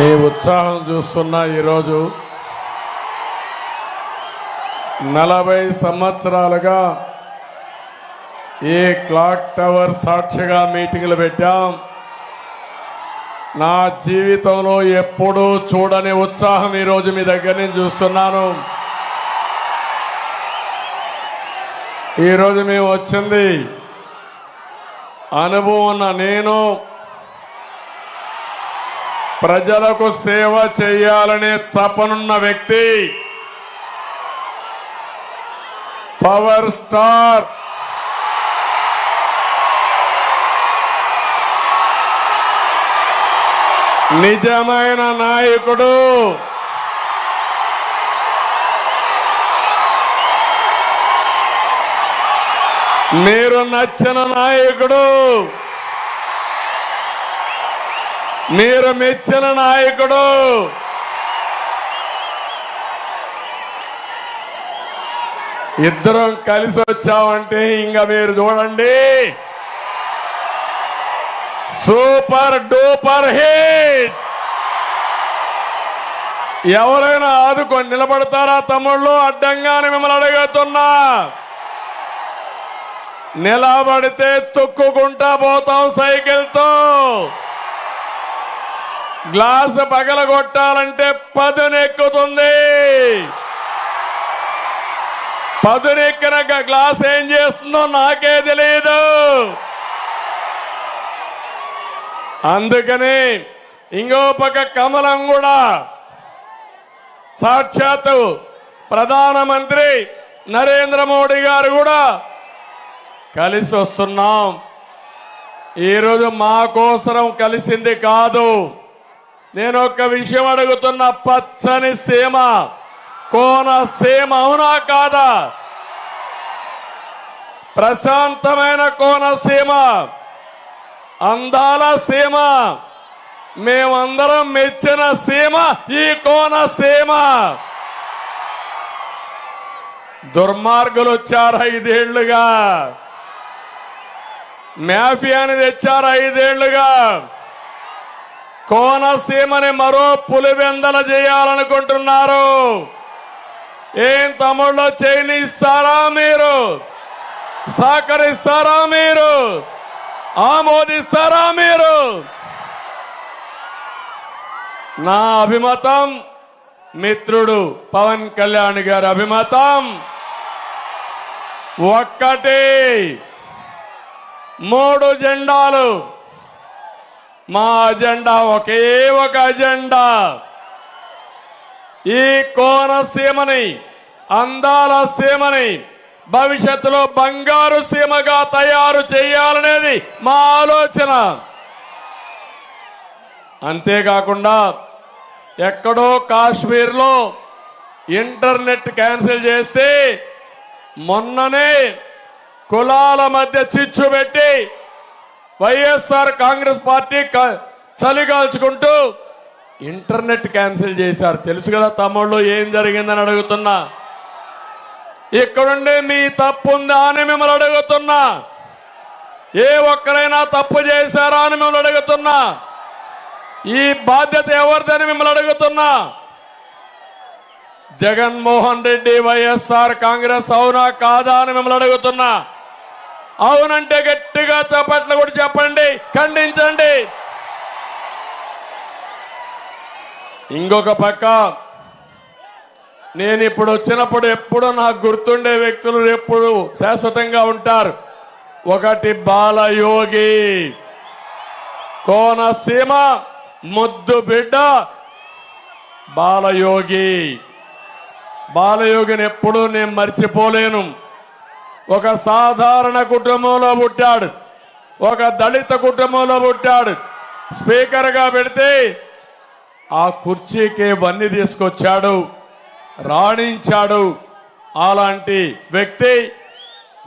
మీ ఉత్సాహం చూస్తున్నా ఈరోజు నలభై సంవత్సరాలుగా ఈ క్లాక్ టవర్ సాక్షిగా మీటింగ్లు పెట్టాం. నా జీవితంలో ఎప్పుడూ చూడని ఉత్సాహం ఈరోజు మీ దగ్గర నేను చూస్తున్నాను. ఈరోజు మేము వచ్చింది అనుభవం ఉన్న నేను ప్రజలకు సేవ చేయాలనే తపనున్న వ్యక్తి. Power star. నిజమైన నాయకుడు. మీరు నచ్చిన నాయకుడు. మీరు మెచ్చిన నాయకుడు. ఇద్దరం కలిసి వచ్చామంటే ఇంకా మీరు చూడండి. Super duper hit. ఎవరైనా ఆదుకొని నిలబడతారా తమ్ముళ్ళు? అడ్డంగానే మిమ్మల్ని అడుగుతున్నా. నిలబడితే తొక్కుకుంటా పోతాం సైకిల్తో. గ్లాస్ పగలగొట్టాలంటే పదునెక్కుతుంది. పదునెక్కిన గ్లాస్ ఏం చేస్తుందో నాకే తెలియదు అందుకని ఇంకో పక్క కమలం కూడా సాక్షాత్తు ప్రధానమంత్రి నరేంద్ర మోడీ గారు కూడా కలిసి వస్తున్నాం ఈరోజు మా కోసరం కలిసింది కాదు. నేను ఒక విషయం అడుగుతున్న పచ్చని సీమ కోనసీమ అవునా కాదా? ప్రశాంతమైన కోనసీమ అందాల సీమ మేమందరం మెచ్చిన సీమ ఈ కోనసీమ దుర్మార్గులు వచ్చారు ఐదేళ్ళుగా. మాఫియాని తెచ్చారు ఐదేళ్ళుగా. కోనసీమని మరో పులివెందల చేయాలనుకుంటున్నారు. ఏం తమ్ముళ్ళు చేయనిస్తారా మీరు? సహకరిస్తారా మీరు? ఆమోదిస్తారా మీరు? నా అభిమతం మిత్రుడు పవన్ కళ్యాణ్ గారి అభిమతం. ఒక్కటి. మూడు జెండాలు మా అజెండా ఒకే ఒక అజెండా. ఈ కోనసీమని అందాల సీమని భవిష్యత్తులో బంగారు సీమగా తయారు చేయాలనేది మా ఆలోచన. అంతేకాకుండా ఎక్కడో కాశ్మీర్లో ఇంటర్నెట్ క్యాన్సిల్ చేసి మొన్ననే కులాల మధ్య చిచ్చు పెట్టి వైఎస్ఆర్ కాంగ్రెస్ పార్టీ క- చలిగాల్చుకుంటూ ఇంటర్నెట్ క్యాన్సిల్ చేశారు. తెలుసు కదా తమ్ముళ్ళు ఏం జరిగిందని అడుగుతున్నా. ఇక్కడుండి మీ తప్పు ఉందా అని మిమ్మల్ని అడుగుతున్నా. ఏ ఒక్కరైనా తప్పు చేశారా అని మిమ్మల్ని అడుగుతున్నా. ఈ బాధ్యత ఎవరిదని మిమ్మల్ని అడుగుతున్నా. జగన్మోహన్ రెడ్డి వైఎస్ఆర్ కాంగ్రెస్ అవునా కాదా అని మిమ్మల్ని అడుగుతున్నా. అవునంటే గట్టిగా చప్పట్లు కూడా చెప్పండి ఖండించండి. ఇంకొక పక్క నేను ఇప్పుడు వచ్చినప్పుడు ఎప్పుడు నాకు గుర్తుండే వ్యక్తులు ఎప్పుడు శాశ్వతంగా ఉంటారు. ఒకటి బాలయోగి కోనసీమ ముద్దు బిడ్డ బాలయోగి. బాలయోగిని ఎప్పుడూ నేను మర్చిపోలేను. ఒక సాధారణ కుటుంబంలో పుట్టాడు. ఒక దళిత కుటుంబంలో పుట్టాడు. స్పీకర్గా పెడితే ఆ కుర్చీకి వన్ని తీసుకొచ్చాడు. రాణించాడు. అలాంటి వ్యక్తి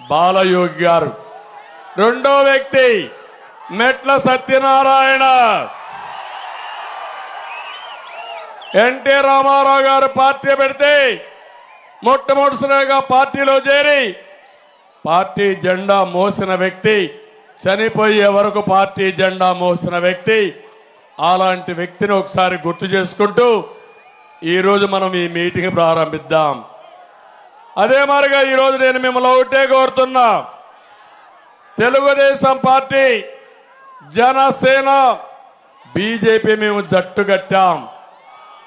బాలయోగి గారు. రెండో వ్యక్తి మెట్ల సత్యనారాయణ. ఎన్టీ రామారావు గారు పార్టీ పెడితే మొట్టమొదటిసారిగా పార్టీలో చేరి పార్టీ జెండా మోసిన వ్యక్తి చనిపోయే వరకు పార్టీ జెండా మోసిన వ్యక్తి. అలాంటి వ్యక్తిని ఒకసారి గుర్తు చేసుకుంటూ ఈరోజు మనం ఈ మీటింగ్ ప్రారంభిద్దాం. అదే మాదిరిగా ఈరోజు నేను మిమ్మల్ని ఒకటే కోరుతున్నా. తెలుగుదేశం పార్టీ జనసేన బీజేపీ మేము జట్టు కట్టాం.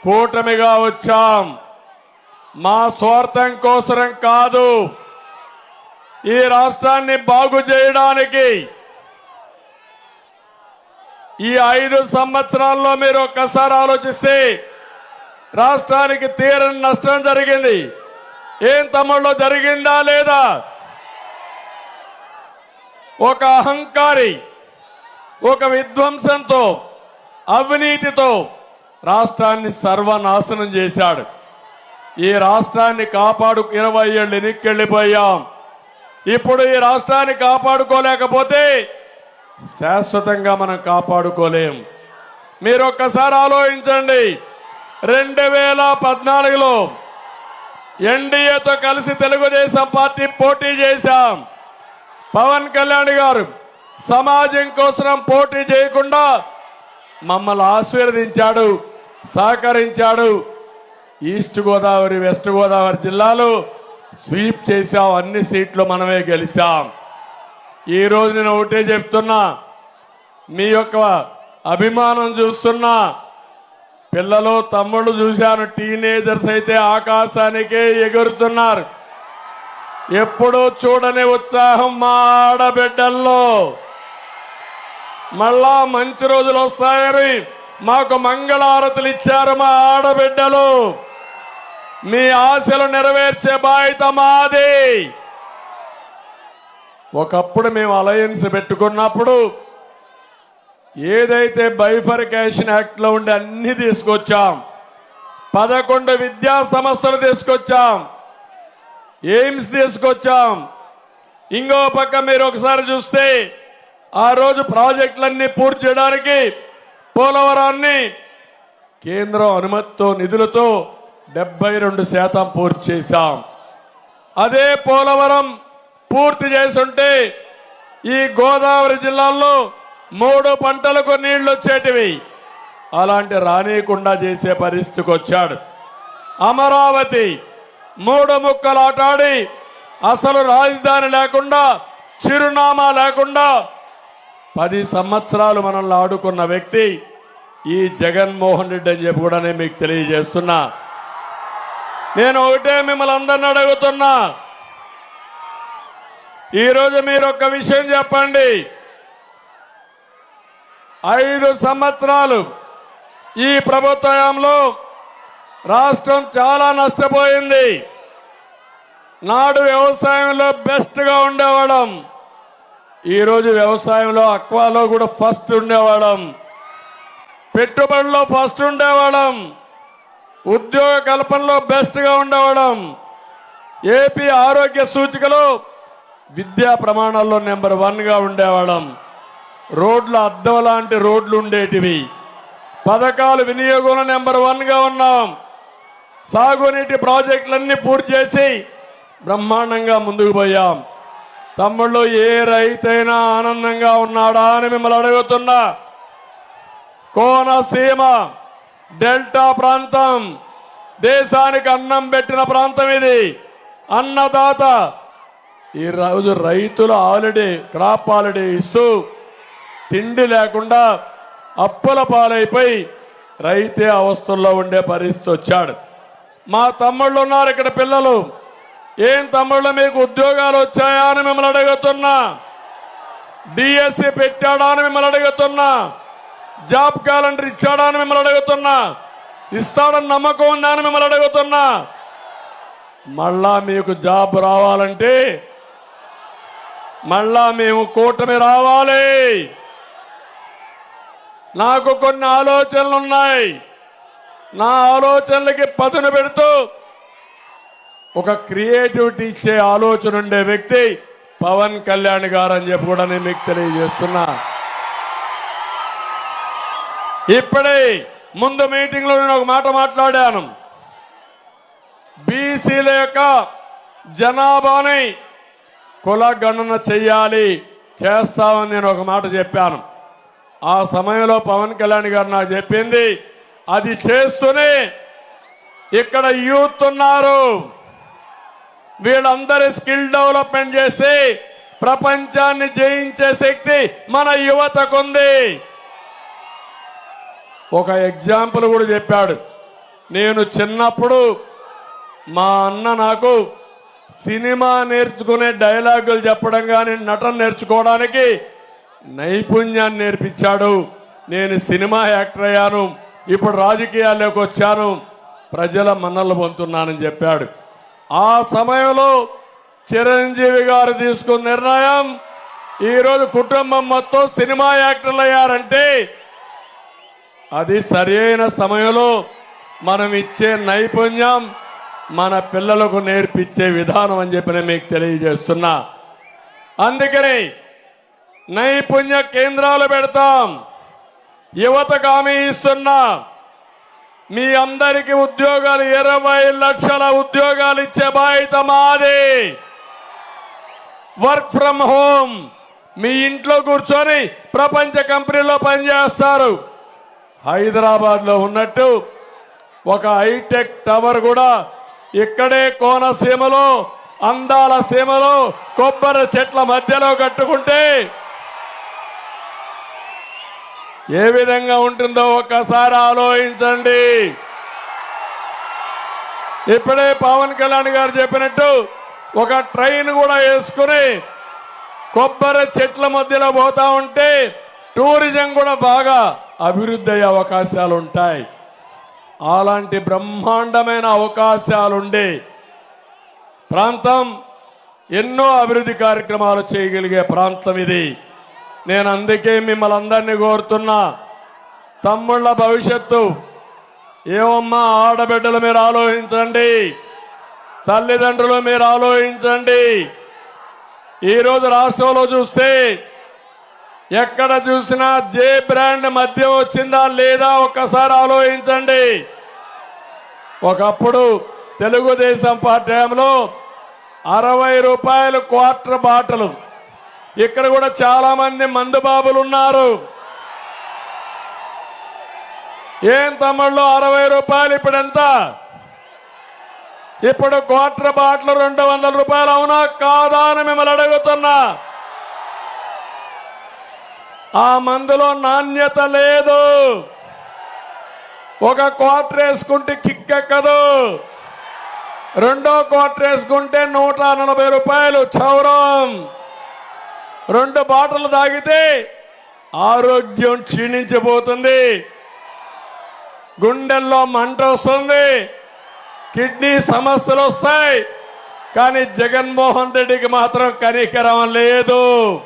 కూటమిగా వచ్చాం. మా స్వార్థం కోసరం కాదు. ఈ రాష్ట్రాన్ని బాగు చేయడానికి ఈ ఐదు సంవత్సరాల్లో మీరు ఒక్కసారి ఆలోచిస్తే రాష్ట్రానికి తీరని నష్టం జరిగింది. ఏం తమ్ముళ్ళు జరిగిందా లేదా? ఒక అహంకారి ఒక విధ్వంసంతో అవినీతితో రాష్ట్రాన్ని సర్వనాశనం చేశాడు. ఈ రాష్ట్రాన్ని కాపాడు ఇరవై ఏళ్ళు వెనక్కెళ్ళిపోయాం ఇప్పుడు ఈ రాష్ట్రాన్ని కాపాడుకోలేకపోతే శాశ్వతంగా మనం కాపాడుకోలేం. మీరు ఒక్కసారి ఆలోచించండి. రెండు వేల పద్నాలుగులో ఎన్డీఏతో కలిసి తెలుగుదేశం పార్టీ పోటీ చేశాం. పవన్ కళ్యాణ్ గారు సమాజం కోసం పోటీ చేయకుండా మమ్మల్ని ఆశీర్వదించాడు సహకరించాడు. ఈస్ట్ గోదావరి వెస్ట్ గోదావరి జిల్లాలో స్వీప్ చేసాం అన్ని సీట్లు మనమే గెలిచాం. ఈ రోజు నేను ఒకటే చెప్తున్నా మీ యొక్క అభిమానం చూస్తున్నా. పిల్లలు తమ్ముళ్ళు చూశాను టీనేజర్స్ అయితే ఆకాశానికే ఎగురుతున్నారు. ఎప్పుడూ చూడని ఉత్సాహం మా ఆడబిడ్డల్లో. మళ్ళా మంచి రోజులు వస్తాయని మాకు మంగళారతులు ఇచ్చారు మా ఆడబిడ్డలు. మీ ఆశలు నెరవేర్చే బాధ్యత మాది. ఒకప్పుడు మేము అలయన్స్ పెట్టుకున్నప్పుడు ఏదైతే బైఫర్కేషన్ యాక్ట్లో ఉండి అన్ని తీసుకొచ్చాం. పదకొండు విద్యా సంస్థలు తీసుకొచ్చాం. ఎయిమ్స్ తీసుకొచ్చాం. ఇంకో పక్క మీరు ఒకసారి చూస్తే ఆ రోజు ప్రాజెక్టులన్నీ పూర్తి చేయడానికి పోలవరాన్ని కేంద్రం అనుమతితో నిధులతో డెబ్బై రెండు శాతం పూర్తి చేశాం. అదే పోలవరం పూర్తి చేసుంటే ఈ గోదావరి జిల్లాల్లో మూడు పంటలకు నీళ్ళు వచ్చేటివి. అలాంటి రానియకుండా చేసే పరిస్థితికి వచ్చాడు. అమరావతి మూడు ముక్కలు ఆటాడి అసలు రాజధాని లేకుండా చిరునామా లేకుండా పది సంవత్సరాలు మనల్ని ఆడుకున్న వ్యక్తి ఈ జగన్మోహన్ రెడ్డి అని చెప్పి కూడా నేను మీకు తెలియజేస్తున్నా. నేను ఒకటే మిమ్మల్ని అందరిని అడుగుతున్నా. ఈరోజు మీరు ఒక విషయం చెప్పండి. ఐదు సంవత్సరాలు ఈ ప్రభుత్వంలో రాష్ట్రం చాలా నష్టపోయింది. నాడు వ్యవసాయంలో బెస్ట్గా ఉండేవాళ్ళం. ఈరోజు వ్యవసాయంలో అక్వాలో కూడా ఫస్ట్ ఉండేవాళ్ళం. పెట్టుబడిలో ఫస్ట్ ఉండేవాళ్ళం. ఉద్యోగ కల్పనలో బెస్ట్గా ఉండవడం ఏపీ ఆరోగ్య సూచికలో విద్యా ప్రమాణాల్లో నెంబర్ వన్గా ఉండేవాళ్ళం. రోడ్ల అద్దం లాంటి రోడ్లు ఉండేటివి. పథకాలు వినియోగంలో నెంబర్ వన్గా ఉన్నాం. సాగునీటి ప్రాజెక్టులన్నీ పూర్తి చేసి బ్రహ్మాండంగా ముందుకు పోయాం. తమ్ముళ్ళు ఏ రైతైనా ఆనందంగా ఉన్నాడా అని మిమ్మల్ని అడుగుతున్నా. కోనసీమ డెల్టా ప్రాంతం దేశానికి అన్నం పెట్టిన ప్రాంతం ఇది. అన్నదాత ఈ రోజు రైతులు ఆల్రెడీ క్రాప్ ఆల్రెడీ ఇస్తూ తిండి లేకుండా అప్పుల పాలైపోయి రైతే అవస్థల్లో ఉండే పరిస్థితి వచ్చాడు. మా తమ్ముళ్ళు ఉన్నారు ఇక్కడ పిల్లలు. ఏం తమ్ముళ్ళు మీకు ఉద్యోగాలు వచ్చాయా అని మిమ్మల్ని అడుగుతున్నా. డిఎస్సి పెట్టాడా అని మిమ్మల్ని అడుగుతున్నా. జాబ్ క్యాలెండర్ ఇచ్చాడా అని మిమ్మల్ని అడుగుతున్నా. ఇస్తాడని నమ్మకం ఉందా అని మిమ్మల్ని అడుగుతున్నా. మళ్ళా మీకు జాబ్ రావాలంటే మళ్ళా మేము కూటమి రావాలి. నాకు కొన్ని ఆలోచనలు ఉన్నాయి. నా ఆలోచనలకి పదును పెడుతూ ఒక క్రియేటివిటీ ఇచ్చే ఆలోచన ఉండే వ్యక్తి పవన్ కళ్యాణ్ గారు అని చెప్పి కూడా నేను మీకు తెలియజేస్తున్నా. ఇప్పుడే ముందు మీటింగ్లో నేను ఒక మాట మాట్లాడాను. బీసీల యొక్క జనాభాని కుల గణన చెయ్యాలి చేస్తామని నేను ఒక మాట చెప్పాను. ఆ సమయంలో పవన్ కళ్యాణ్ గారు నాకు చెప్పింది అది చేస్తూనే ఇక్కడ యూత్ ఉన్నారు. వీళ్ళందరి స్కిల్ డెవలప్మెంట్ చేసి ప్రపంచాన్ని జయించే శక్తి మన యువతకుంది. ఒక ఎగ్జాంపుల్ కూడా చెప్పాడు. నేను చిన్నప్పుడు మా అన్న నాకు సినిమా నేర్చుకునే డైలాగులు చెప్పడం కానీ నటన నేర్చుకోవడానికి నైపుణ్యాన్ని నేర్పించాడు. నేను సినిమా యాక్టర్ అయ్యాను. ఇప్పుడు రాజకీయాల్లోకి వచ్చాను. ప్రజల మన్నలు పొందుతున్నానని చెప్పాడు. ఆ సమయంలో చిరంజీవి గారు తీసుకున్న నిర్ణయం ఈరోజు కుటుంబం మొత్తం సినిమా యాక్టర్లు అయ్యారంటే అది సరైన సమయంలో మనం ఇచ్చే నైపుణ్యం మన పిల్లలకు నేర్పించే విధానం అని చెప్పి నేను మీకు తెలియజేస్తున్నా. అందుకని నైపుణ్య కేంద్రాలు పెడతాం. యువతకు హామీ ఇస్తున్నా. మీ అందరికి ఉద్యోగాలు ఇరవై లక్షల ఉద్యోగాలు ఇచ్చే బాధ్యత మాది. వర్క్ ఫ్రం హోమ్ మీ ఇంట్లో కూర్చొని ప్రపంచ కంపెనీలో పనిచేస్తారు. హైదరాబాద్లో ఉన్నట్టు ఒక హైటెక్ టవర్ కూడా ఇక్కడే కోనసీమలో అందాల సీమలో కొబ్బరి చెట్ల మధ్యలో కట్టుకుంటే ఏ విధంగా ఉంటుందో ఒక్కసారి ఆలోచించండి. ఇప్పుడే పవన్ కళ్యాణ్ గారు చెప్పినట్టు ఒక ట్రైన్ కూడా వేసుకుని కొబ్బరి చెట్ల మధ్యలో పోతా ఉంటే టూరిజం కూడా బాగా అభివృద్ధి అయ్యే అవకాశాలు ఉంటాయి. అలాంటి బ్రహ్మాండమైన అవకాశాలుండే ప్రాంతం ఎన్నో అభివృద్ధి కార్యక్రమాలు చేయగలిగే ప్రాంతం ఇది. నేను అందుకే మిమ్మల్ని అందరినీ కోరుతున్నా తమ్ముళ్ళ భవిష్యత్తు. ఏమమ్మా ఆడబిడ్డలు మీరు ఆలోచించండి తల్లిదండ్రులు మీరు ఆలోచించండి. ఈరోజు రాష్ట్రంలో చూస్తే ఎక్కడ చూసినా జే బ్రాండ్ మద్యం వచ్చిందా లేదా ఒక్కసారి ఆలోచించండి. ఒకప్పుడు తెలుగుదేశం పార్టీ టైంలో అరవై రూపాయలు క్వార్టర్ బాటలు. ఇక్కడ కూడా చాలా మంది ఉన్నారు. ఏం తమ్ముళ్ళు అరవై రూపాయలు ఇప్పుడు ఎంత? ఇప్పుడు క్వార్టర్ బాటలు రెండు వందల రూపాయలు అవునా? కాదా అని మిమ్మల్ని అడుగుతున్నా. ఆ మందులో నాణ్యత లేదు. ఒక క్వార్టర్ వేసుకుంటే కిక్ ఎక్కదు. రెండో క్వార్టర్ వేసుకుంటే నూట నలభై రూపాయలు చౌరం. రెండు బాటలు తాగితే ఆరోగ్యం క్షీణించిపోతుంది. గుండెల్లో మంట వస్తుంది. కిడ్నీ సమస్యలు వస్తాయి. కానీ జగన్మోహన్ రెడ్డికి మాత్రం కనికరం లేదు.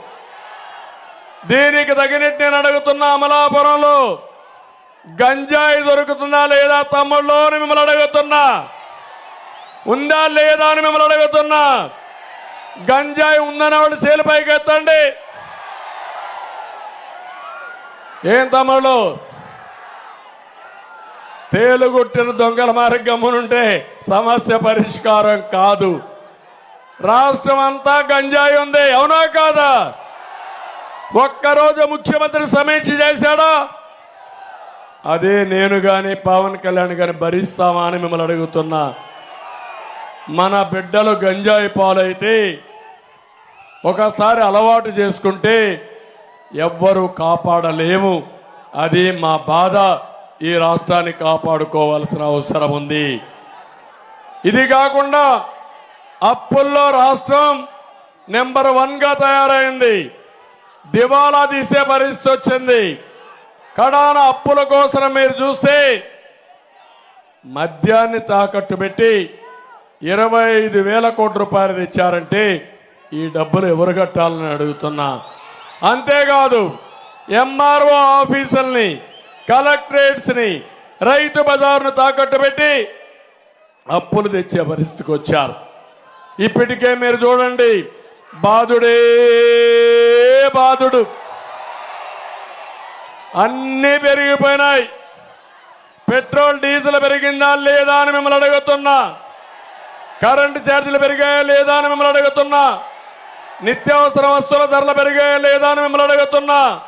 దీనికి తగినట్టు నేను అడుగుతున్నా అమలాపురంలో గంజాయి దొరుకుతుందా లేదా తమ్ముళ్ళు అని మిమ్మల్ని అడుగుతున్నా. ఉందా లేదా అని మిమ్మల్ని అడుగుతున్నా. గంజాయి ఉందని వాళ్ళు పైకి ఎత్తండి. ఏం తమ్ముళ్ళు? తేలుగుట్టిన దొంగల మార్గమునుంటే సమస్య పరిష్కారం కాదు. రాష్ట్రం అంతా గంజాయి ఉంది అవునా కాదా? ఒక్కరోజు ముఖ్యమంత్రి సమీక్ష చేశాడా? అదే నేను కానీ పవన్ కళ్యాణ్ గారిని భరిస్తామా అని మిమ్మల్ని అడుగుతున్నా. మన బిడ్డలు గంజాయి పాలైతే ఒకసారి అలవాటు చేసుకుంటే ఎవ్వరూ కాపాడలేము. అది మా బాధ. ఈ రాష్ట్రాన్ని కాపాడుకోవాల్సిన అవసరం ఉంది. ఇది కాకుండా అప్పుల్లో రాష్ట్రం నెంబర్ వన్గా తయారైంది. దివాలా తీసే పరిస్థితి వచ్చింది కడాన అప్పుల కోసం మీరు చూస్తే మద్యాన్ని తాకట్టు పెట్టి ఇరవై ఐదు వేల కోట్ల రూపాయలు తెచ్చారంటే ఈ డబ్బులు ఎవరు కట్టాలని అడుగుతున్నా. అంతేకాదు ఎంఆర్ఓ ఆఫీసుల్ని కలెక్టరేట్స్ని రైతు బజార్ను తాకట్టు పెట్టి అప్పులు తెచ్చే పరిస్థితికి వచ్చారు ఇప్పటికే మీరు చూడండి బాధుడే బాధుడు. అన్నీ పెరిగిపోయినాయి. పెట్రోల్ డీజిల్ పెరిగిందా లేదా అని మిమ్మల్ని అడుగుతున్నా. కరెంటు ఛార్జీలు పెరిగాయా లేదా అని మిమ్మల్ని అడుగుతున్నా. నిత్యావసర వస్తువుల ధరలు పెరిగాయా లేదా అని మిమ్మల్ని అడుగుతున్నా.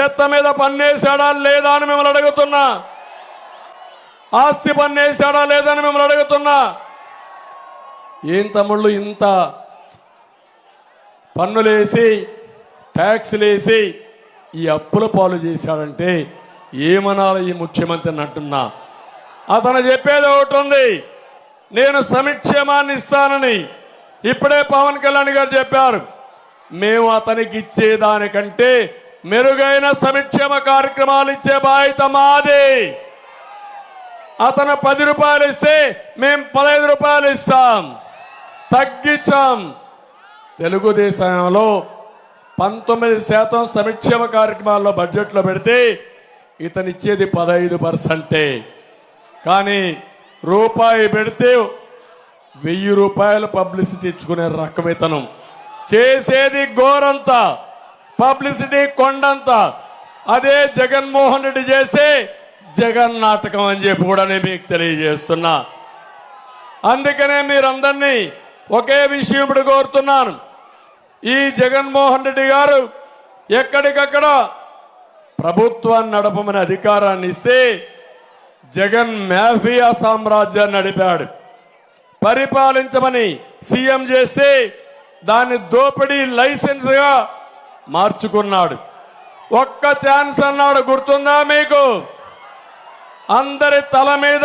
చెత్త మీద పన్నేసాడా లేదా అని మిమ్మల్ని అడుగుతున్నా. ఆస్తి పన్నేసాడా లేదా అని మిమ్మల్ని అడుగుతున్నా. ఏం తమ్ముళ్ళు ఇంత పన్నులేసి ట్యాక్స్లు వేసి ఈ అప్పుల పాలు చేశాడంటే ఏమనాలి ఈ ముఖ్యమంత్రిని అంటున్నా? అతను చెప్పేది ఒకటి ఉంది. నేను సమిక్షేమాన్ని ఇస్తానని. ఇప్పుడే పవన్ కళ్యాణ్ గారు చెప్పారు. మేము అతనికి ఇచ్చేదానికంటే మెరుగైన సంక్షేమ కార్యక్రమాలు ఇచ్చే బాధ్యత మాది. అతను పది రూపాయలు ఇస్తే మేము పదహైదు రూపాయలు ఇస్తాం. తగ్గించాం. తెలుగుదేశంలో పంతొమ్మిది శాతం సంక్షేమ కార్యక్రమాల్లో బడ్జెట్లో పెడితే ఇతనిచ్చేది పదహైదు పర్సెంటే. కానీ రూపాయి పెడితే వెయ్యి రూపాయలు పబ్లిసిటీ ఇచ్చుకునే రకం ఇతను. చేసేది గోరంతా పబ్లిసిటీ కొండంత. అదే జగన్మోహన్ రెడ్డి చేసే జగన్ నాటకం అని చెప్పి కూడా నేను మీకు తెలియజేస్తున్నా. అందుకనే మీరందరినీ ఒకే విషయం ఇప్పుడు కోరుతున్నాను. ఈ జగన్మోహన్ రెడ్డి గారు ఎక్కడికక్కడ ప్రభుత్వాన్ని నడపమని అధికారాన్ని ఇస్తే జగన్ మాఫియా సామ్రాజ్యాన్ని నడిపాడు. పరిపాలించమని సీఎం చేస్తే దాన్ని దోపిడీ లైసెన్స్గా మార్చుకున్నాడు. ఒక్క ఛాన్స్ అన్నాడు గుర్తుందా మీకు? అందరి తల మీద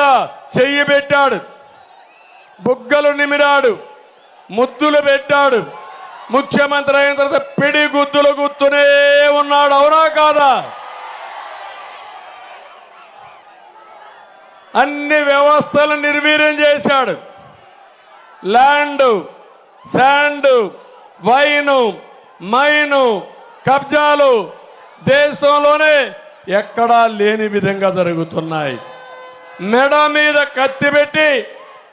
చెయ్యి పెట్టాడు. బుగ్గలు నిమిరాడు ముద్దులు పెట్టాడు. ముఖ్యమంత్రి అయిన తర్వాత పిడి గుద్దులు గుర్తునే ఉన్నాడు. అవునా కాదా? అన్ని వ్యవస్థలు నిర్వీర్యం చేశాడు. ల్యాండ్ శాండ్ వైను మైను కబ్జాలు దేశంలోనే ఎక్కడా లేని విధంగా జరుగుతున్నాయి. మెడ మీద కత్తి పెట్టి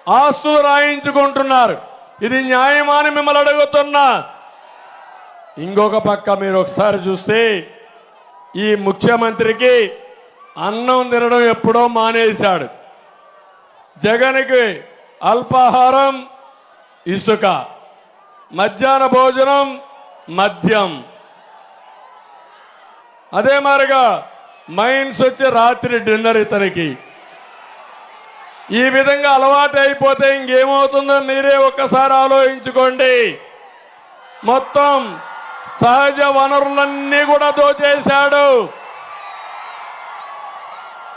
ఆస్తులు రాయించుకుంటున్నారు. ఇది న్యాయమాని మిమ్మల్ని అడుగుతున్నా. ఇంకొక పక్క మీరు ఒకసారి చూస్తే ఈ ముఖ్యమంత్రికి అన్నం తినడం ఎప్పుడో మానేశాడు. జగన్కి అల్పాహారం ఇసుక మధ్యాహ్న భోజనం మద్యం. అదే మారిగా మైన్స్ వచ్చి రాత్రి డిన్నర్ ఇతనికి. ఈ విధంగా అలవాటు అయిపోతే ఇంకేమవుతుందో మీరే ఒక్కసారి ఆలోచించుకోండి. మొత్తం సహజ వనరులన్నీ కూడా దోచేశాడు.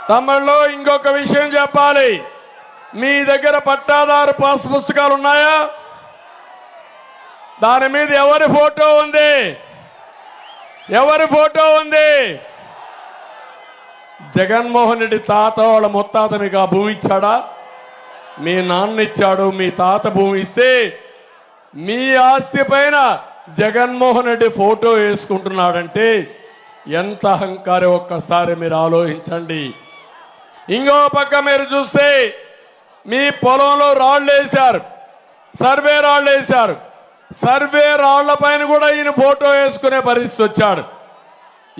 తమిళలో ఇంకొక విషయం చెప్పాలి. మీ దగ్గర పట్టాదారు పాస్ పుస్తకాలు ఉన్నాయా? దాని మీద ఎవరి ఫోటో ఉంది? ఎవరి ఫోటో ఉంది? జగన్మోహన్ రెడ్డి తాత వాళ్ళ ముత్తాత మీకు ఆ భూమి ఇచ్చాడా? మీ నాన్న ఇచ్చాడు మీ తాత భూమి ఇస్తే మీ ఆస్తి పైన జగన్మోహన్ రెడ్డి ఫోటో వేసుకుంటున్నాడంటే ఎంత అహంకారం ఒక్కసారి మీరు ఆలోచించండి. ఇంకో పక్క మీరు చూస్తే మీ పొలంలో రాళ్ళు వేశారు. సర్వే రాళ్ళు వేశారు. సర్వే రాళ్ళ పైన కూడా ఈయన ఫోటో వేసుకునే పరిస్థితి వచ్చాడు.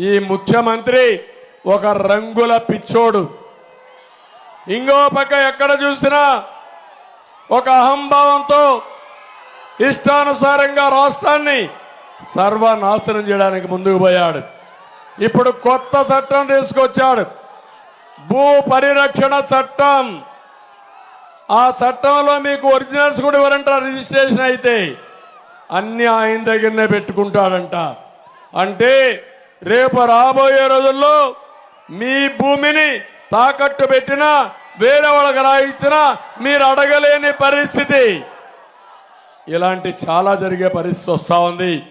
ఈ ముఖ్యమంత్రి ఒక రంగుల పిచ్చోడు. ఇంకో పక్క ఎక్కడ చూసినా ఒక అహంభావంతో ఇష్టానుసారంగా రాష్ట్రాన్ని సర్వనాశనం చేయడానికి ముందుకు పోయాడు. ఇప్పుడు కొత్త చట్టం తీసుకొచ్చాడు. భూ పరిరక్షణ చట్టం. ఆ చట్టంలో మీకు ఒరిజినల్స్ కూడా ఇవ్వరంటారు రిజిస్ట్రేషన్ అయితే అన్ని ఆయన దగ్గరనే పెట్టుకుంటాడంట. అంటే రేపు రాబోయే రోజుల్లో మీ భూమిని తాకట్టు పెట్టినా వేరే వాళ్ళకి రాయించినా మీరు అడగలేని పరిస్థితి. ఇలాంటి చాలా జరిగే పరిస్థితి వస్తూ ఉంది.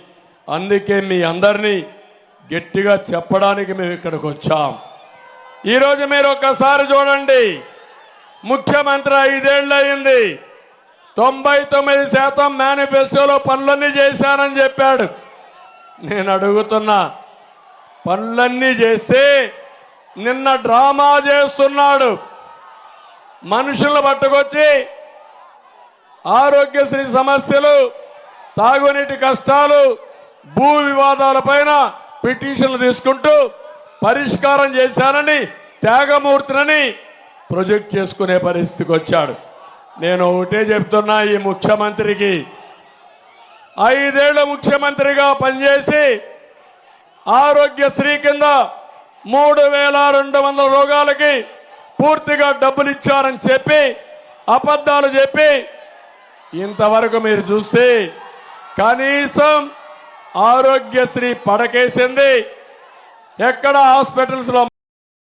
అందుకే మీ అందరినీ గట్టిగా చెప్పడానికి మేము ఇక్కడికి వచ్చాం. ఈరోజు మీరు ఒక్కసారి చూడండి. ముఖ్యమంత్రి ఐదేళ్ళు అయింది. తొంభై తొమ్మిది శాతం మేనిఫెస్టోలో పనులన్నీ చేశానని చెప్పాడు. నేను అడుగుతున్నా పనులన్నీ చేస్తే నిన్న డ్రామా చేస్తున్నాడు. మనుషులను పట్టుకొచ్చి ఆరోగ్యశ్రీ సమస్యలు తాగునీటి కష్టాలు భూ వివాదాల పైన పిటిషన్లు తీసుకుంటూ పరిష్కారం చేశానని త్యాగమూర్తినని ప్రొజెక్ట్ చేసుకునే పరిస్థితికి వచ్చాడు. నేను ఒకటే చెప్తున్నా ఈ ముఖ్యమంత్రికి. ఐదేళ్ళ ముఖ్యమంత్రిగా పనిచేసి ఆరోగ్యశ్రీ కింద మూడు వేల రెండు వందల రోగాలకి పూర్తిగా డబ్బులు ఇచ్చారని చెప్పి అబద్ధాలు చెప్పి ఇంతవరకు మీరు చూస్తే కనీసం ఆరోగ్యశ్రీ పడకేసింది. ఎక్కడ హాస్పిటల్స్లో